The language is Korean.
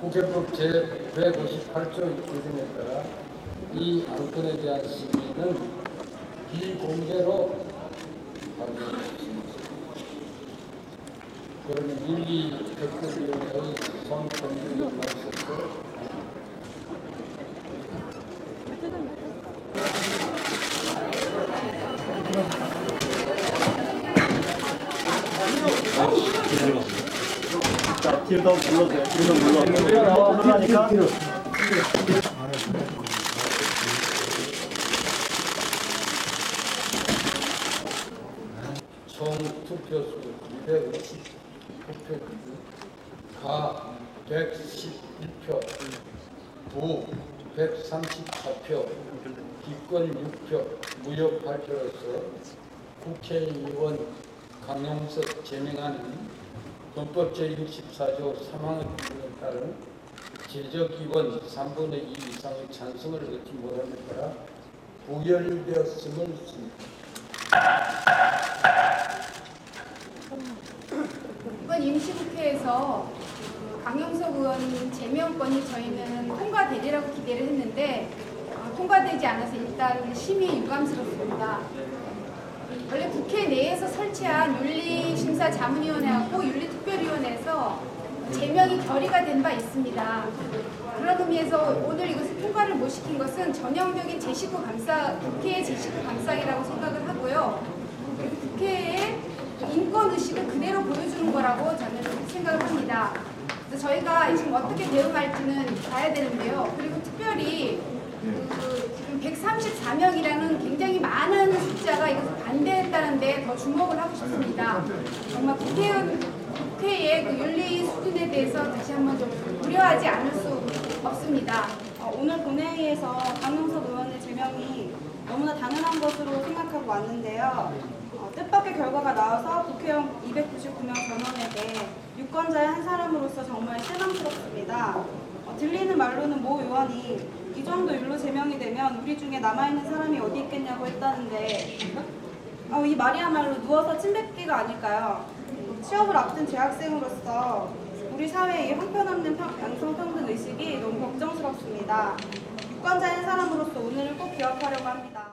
국회법 제158조 규정에 따라 이 안건에 대한 심의는 비공개로 하겠습니다. 그러면 윤리특별위원회의 손권을 말씀으로 자. 총 투표수 259표, 가 111표, 부 134표, 기권 6표, 무효 8표로서 국회의원 강용석 제명하는 헌법 제64조 3항의 규정에 따른 제적의원 3분의 2 이상의 찬성을 얻지 못함에 따라 부결되었음을. 이번 임시국회에서 그 강용석 의원 제명권이 저희는 통과되리라고 기대를 했는데 어, 통과되지 않아서 일단 심히 유감스럽습니다. 원래 국회 내에서 설치한 윤리 심사자문위원회하고 윤리특별위원회에서 제명이 결의가 된 바 있습니다. 그런 의미에서 오늘 이것을 통과를 못 시킨 것은 전형적인 제19 감사, 국회의 제19 감사이라고 생각을 하고요. 국회의 인권 의식을 그대로 보여주는 거라고 저는 생각을 합니다. 그래서 저희가 지금 어떻게 대응할지는 봐야 되는데요. 그리고 특별히 그 지금 134명이라는 굉장히 많은 숫자가 이것을 반대했다는데 더 주목을 하고 싶습니다. 정말 국회의원, 국회의 그 윤리 수준에 대해서 다시 한번 좀 우려하지 않을 수 없습니다. 어, 오늘 본회의에서 강용석 의원의 제명이 너무나 당연한 것으로 생각하고 왔는데요. 어, 뜻밖의 결과가 나와서 국회의원 299명 전원에게 유권자의 한 사람으로서 정말 실망스럽습니다. 어, 들리는 말로는 모 의원이 이 정도 율로 제명이 되면 우리 중에 남아있는 사람이 어디 있겠냐고 했다는데 어, 이 말이야말로 누워서 침 뱉기가 아닐까요? 취업을 앞둔 재학생으로서 우리 사회의 형편없는 평- 양성평등 의식이 너무 걱정스럽습니다. 유권자의 한 사람으로서 오늘을 꼭 기억하려고 합니다.